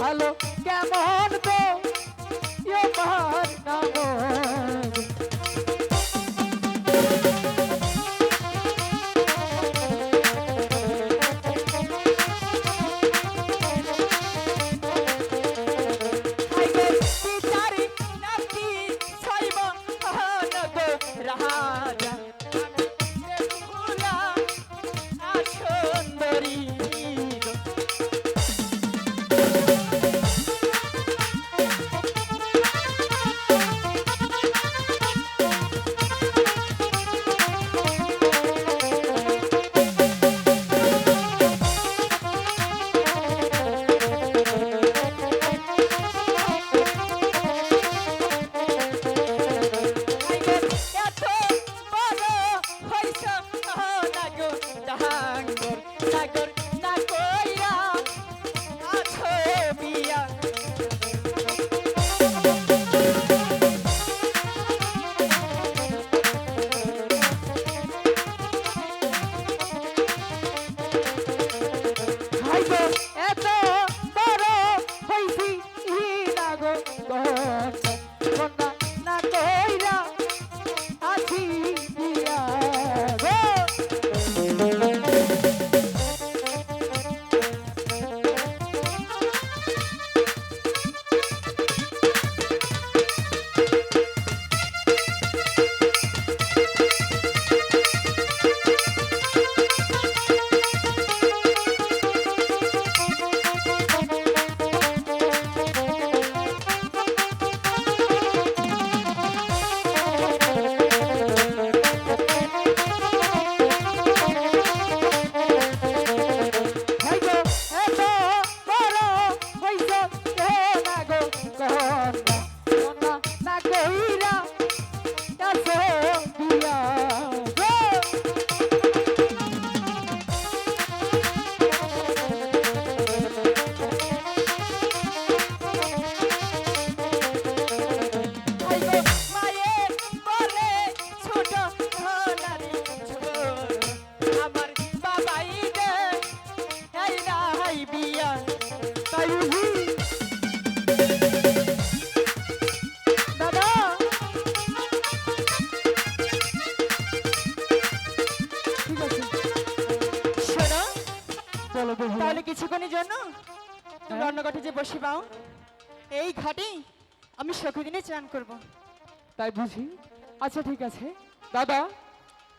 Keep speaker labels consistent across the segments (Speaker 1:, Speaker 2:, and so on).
Speaker 1: ভালো কেমন তো আমার তুমি অন্য ঘাটে যে বসে পাও এই ঘাটে আমি সখীদিনে চান করব।
Speaker 2: তাই বুঝি? আচ্ছা ঠিক আছে। দাদা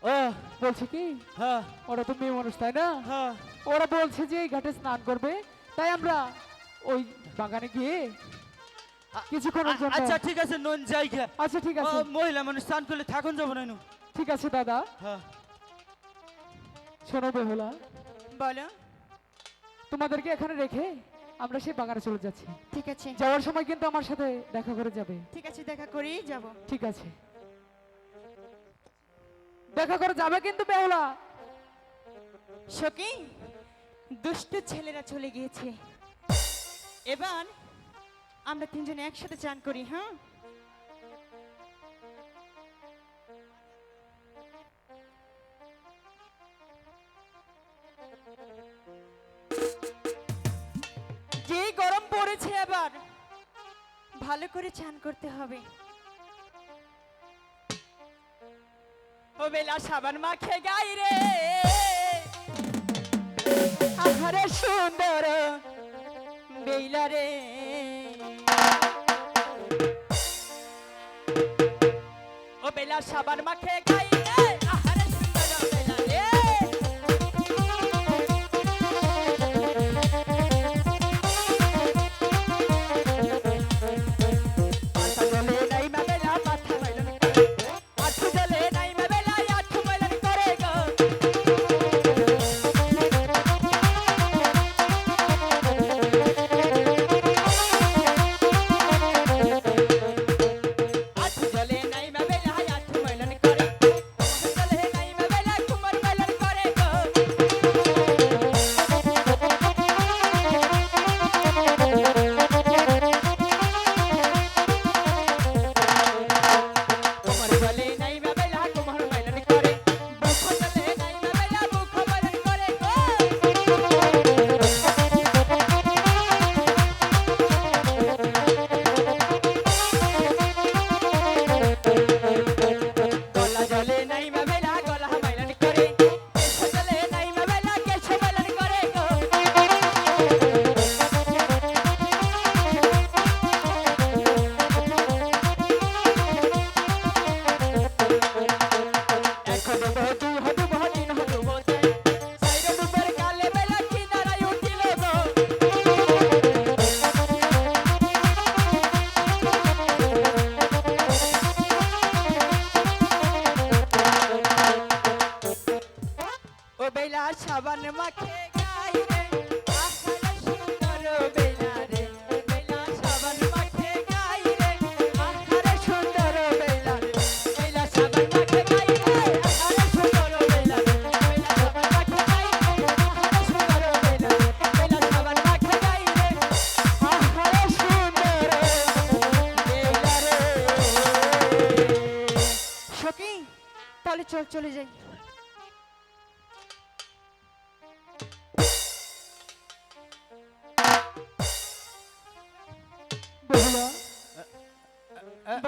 Speaker 3: ও।
Speaker 2: বলছে কি?
Speaker 3: হ্যাঁ।
Speaker 2: ওরা তো মেয়ে মানুষ তাই না?
Speaker 3: হ্যাঁ।
Speaker 2: ওরা বলছে যে এই ঘাটে স্নান করবে তাই আমরা ওই বাগানে গিয়ে
Speaker 3: আচ্ছা ঠিক আছে নুন জায়গা
Speaker 2: আচ্ছা ঠিক আছে।
Speaker 3: মহিলা মানুষ স্নান করলে থাকুন যাব না
Speaker 2: ঠিক আছে দাদা।
Speaker 3: হ্যাঁ।
Speaker 2: শোনো বেহুলা।
Speaker 1: বলো।
Speaker 2: তোমাদেরকে এখানে রেখে আমরা সেই বাগানে চলে যাচ্ছি।
Speaker 1: ঠিক আছে।
Speaker 2: যাওয়ার সময় কিন্তু আমার সাথে দেখা করে যাবে।
Speaker 1: ঠিক আছে দেখা করেই যাব।
Speaker 2: ঠিক আছে। দেখা করে যাবে কিন্তু বেহুলা।
Speaker 1: সখী দুষ্ট ছেলেরা চলে গিয়েছে। এবার আমরা তিনজনে একসাথে চান করি হ্যাঁ? যে গরম পড়েছে আবার ভালো করে চান করতে হবে। ও বেলা সাবান মাখে গাই রে। আহারে সুন্দর বেইলা রে। ও বেলা সাবান মাখে গাই রে।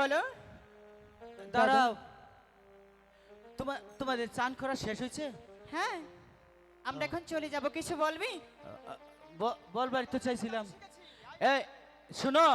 Speaker 1: বলো।
Speaker 3: দাঁড়াও। তোমার তোমাদের চান করা শেষ হয়েছে?
Speaker 1: হ্যাঁ। আমরা এখন চলে যাব কিছু বলবি?
Speaker 3: বলবার তো চাইছিলাম। এই শোনো।